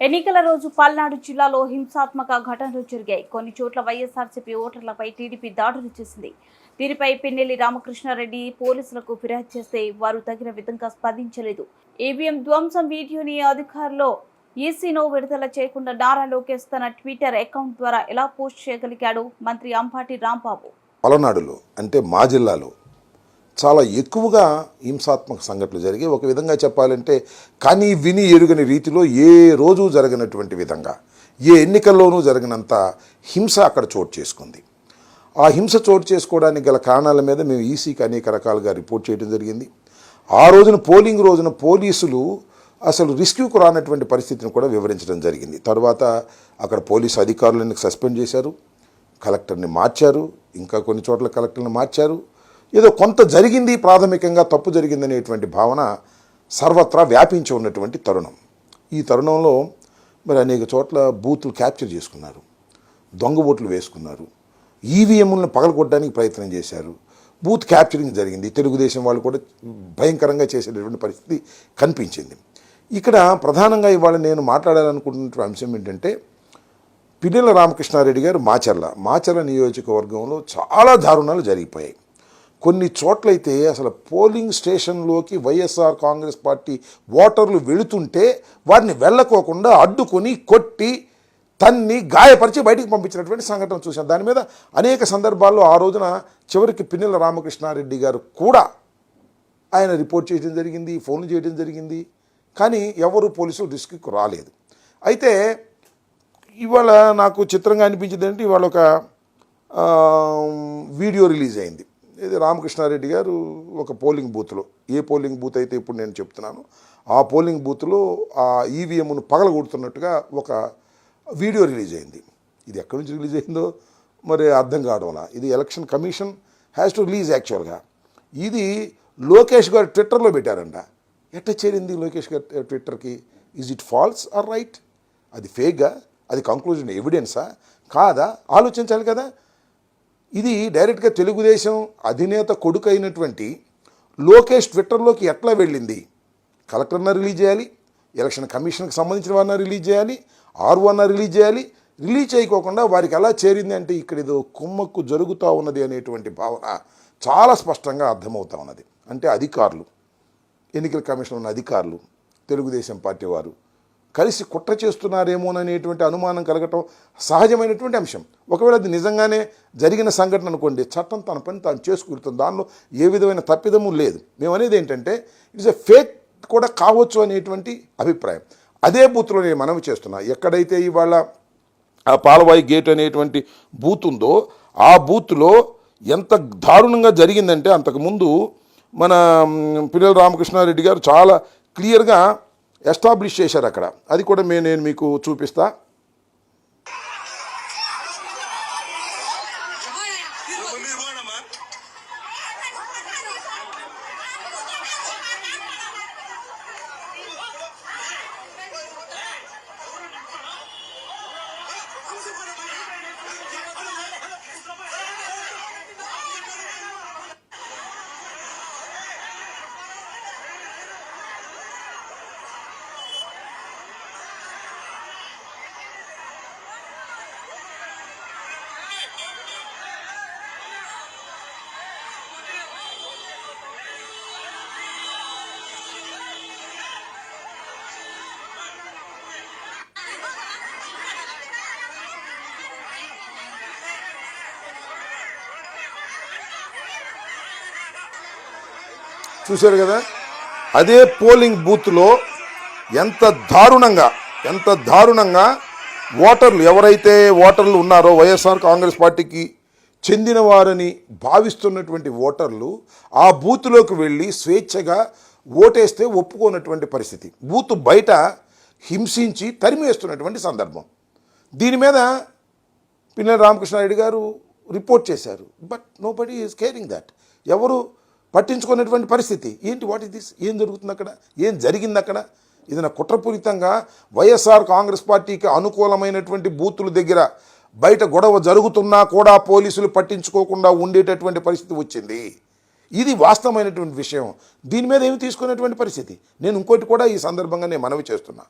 ఎన్నికల రోజు పల్నాడు జిల్లాలో హింసాత్మక ఘటనలు జరిగాయి. కొన్ని చోట్ల వైఎస్ఆర్సీపీ ఓటర్లపై టీడీపీ దాడులు చేసింది. దీనిపై పిన్నెల్లి రామకృష్ణారెడ్డి పోలీసులకు ఫిర్యాదు చేస్తే వారు తగిన విధంగా స్పందించలేదు. ఈవీఎం ధ్వంసం వీడియోని అధికారులు ఈసీనో విడుదల చేయకుండా నారా లోకేష్ తన ట్విట్టర్ అకౌంట్ ద్వారా ఎలా పోస్ట్ చేయగలిగాడు? మంత్రి అంపాటి రాంబాబు. పలనాడులో అంటే మా జిల్లాలో చాలా ఎక్కువగా హింసాత్మక సంఘటనలు జరిగాయి. ఒక విధంగా చెప్పాలంటే కానీ విని ఎరుగని రీతిలో ఏ రోజు జరగనటువంటి విధంగా ఏ ఎన్నికల్లోనూ జరిగినంత హింస అక్కడ చోటు చేసుకుంది. ఆ హింస చోటు చేసుకోవడానికి గల కారణాల మీద మేము ఈసీకి అనేక రకాలుగా రిపోర్ట్ చేయడం జరిగింది. ఆ రోజున పోలింగ్ రోజున పోలీసులు అసలు రిస్క్యూకు రానటువంటి పరిస్థితిని కూడా వివరించడం జరిగింది. తర్వాత అక్కడ పోలీసు అధికారులను సస్పెండ్ చేశారు. కలెక్టర్ని మార్చారు. ఇంకా కొన్ని చోట్ల కలెక్టర్ని మార్చారు. ఏదో కొంత జరిగింది ప్రాథమికంగా తప్పు జరిగిందనేటువంటి భావన సర్వత్రా వ్యాపించి ఉన్నటువంటి తరుణం. ఈ తరుణంలో మరి అనేక చోట్ల బూతులు క్యాప్చర్ చేసుకున్నారు దొంగ ఓట్లు వేసుకున్నారు ఈవీఎంలను పగలగొట్టడానికి ప్రయత్నం చేశారు. బూత్ క్యాప్చరింగ్ జరిగింది. తెలుగుదేశం వాళ్ళు కూడా భయంకరంగా చేసేటటువంటి పరిస్థితి కనిపించింది. ఇక్కడ ప్రధానంగా ఇవాళ నేను మాట్లాడాలనుకుంటున్న అంశం ఏంటంటే పిల్లల రామకృష్ణారెడ్డి గారు మాచర్ల మాచర్ల నియోజకవర్గంలో చాలా దారుణాలు జరిగిపోయాయి. కొన్ని చోట్లయితే అసలు పోలింగ్ స్టేషన్లోకి వైఎస్ఆర్ కాంగ్రెస్ పార్టీ ఓటర్లు వెళుతుంటే వారిని వెళ్ళకోకుండా అడ్డుకొని కొట్టి తన్ని గాయపరిచి బయటికి పంపించినటువంటి సంఘటన చూశాం. దాని మీద అనేక సందర్భాల్లో ఆ రోజున చివరికి పిన్నెల రామకృష్ణారెడ్డి గారు కూడా ఆయన రిపోర్ట్ చేయడం జరిగింది ఫోన్లు చేయడం జరిగింది. కానీ ఎవరు పోలీసులు రిస్క్కి రాలేదు. అయితే ఇవాళ నాకు చిత్రంగా అనిపించింది అంటే ఇవాళ ఒక వీడియో రిలీజ్ అయింది. ఇది రామకృష్ణారెడ్డి గారు ఒక పోలింగ్ బూత్లో. ఏ పోలింగ్ బూత్ అయితే ఇప్పుడు నేను చెప్తున్నాను ఆ పోలింగ్ బూత్లో ఆ ఈవీఎంను పగలగొడుతున్నట్టుగా ఒక వీడియో రిలీజ్ అయింది. ఇది ఎక్కడి నుంచి రిలీజ్ అయిందో మరి అర్థం కావడం ఇది election commission has to release యాక్చువల్గా ఇది లోకేష్ గారు ట్విట్టర్లో పెట్టారంట. ఎట్ట చేరింది లోకేష్ గారు ట్విట్టర్కి? Is it false or right అది ఫేక్గా అది కంక్లూజన్ ఎవిడెన్సా కాదా? ఆలోచించాలి కదా. ఇది డైరెక్ట్గా తెలుగుదేశం అధినేత కొడుకు అయినటువంటి లోకేష్ ట్విట్టర్లోకి ఎట్లా వెళ్ళింది? కలెక్టర్న రిలీజ్ చేయాలి ఎలక్షన్ కమిషన్కి సంబంధించిన వారిన రిలీజ్ చేయాలి ఆరు అన్న రిలీజ్ చేయాలి రిలీజ్ చేయకోకుండా వారికి ఎలా చేరింది అంటే ఇక్కడ ఏదో కుమ్మక్కు జరుగుతూ ఉన్నది అనేటువంటి భావన చాలా స్పష్టంగా అర్థమవుతా ఉన్నది. అంటే అధికారులు ఎన్నికల కమిషన్ ఉన్న అధికారులు తెలుగుదేశం పార్టీ వారు కలిసి కుట్ర చేస్తున్నారేమోననేటువంటి అనుమానం కలగటం సహజమైనటువంటి అంశం. ఒకవేళ అది నిజంగానే జరిగిన సంఘటన అనుకోండి చట్టం తన పని తాను చేసుకుంటుంది దానిలో ఏ విధమైన తప్పిదము లేదు. మేము అనేది ఏంటంటే ఇట్స్ ఎ ఫేక్ కూడా కావచ్చు అనేటువంటి అభిప్రాయం. అదే బూత్లో నేను మనవి చేస్తున్నా. ఎక్కడైతే ఇవాళ ఆ పాలవాయి గేట్ అనేటువంటి బూత్ ఉందో ఆ బూత్లో ఎంత దారుణంగా జరిగిందంటే అంతకుముందు మన పిల్లల రామకృష్ణారెడ్డి గారు చాలా క్లియర్గా ఎస్టాబ్లిష్ చేశారు అక్కడ. అది కూడా మే నేను మీకు చూపిస్తా. చూశారు కదా? అదే పోలింగ్ బూత్లో ఎంత దారుణంగా ఎంత దారుణంగా ఓటర్లు ఎవరైతే ఓటర్లు ఉన్నారో వైఎస్ఆర్ కాంగ్రెస్ పార్టీకి చెందినవారని భావిస్తున్నటువంటి ఓటర్లు ఆ బూత్లోకి వెళ్ళి స్వేచ్ఛగా ఓటేస్తే ఒప్పుకోనటువంటి పరిస్థితి. బూత్ బయట హింసించి తరిమేస్తున్నటువంటి సందర్భం. దీని మీద పిన్నెల రామకృష్ణారెడ్డి గారు రిపోర్ట్ చేశారు. But nobody is caring that. ఎవరు పట్టించుకునేటువంటి పరిస్థితి. ఏంటి? వాట్ ఇస్ దిస్ ఏం జరుగుతుంది అక్కడ? ఏం జరిగింది అక్కడ? ఏదైనా కుట్రపూరితంగా వైఎస్ఆర్ కాంగ్రెస్ పార్టీకి అనుకూలమైనటువంటి బూతుల దగ్గర బయట గొడవ జరుగుతున్నా కూడా పోలీసులు పట్టించుకోకుండా ఉండేటటువంటి పరిస్థితి వచ్చింది. ఇది వాస్తవమైనటువంటి విషయం. దీని మీద ఏమి తీసుకునేటువంటి పరిస్థితి? నేను ఇంకోటి కూడా ఈ సందర్భంగా నేను మనవి చేస్తున్నా.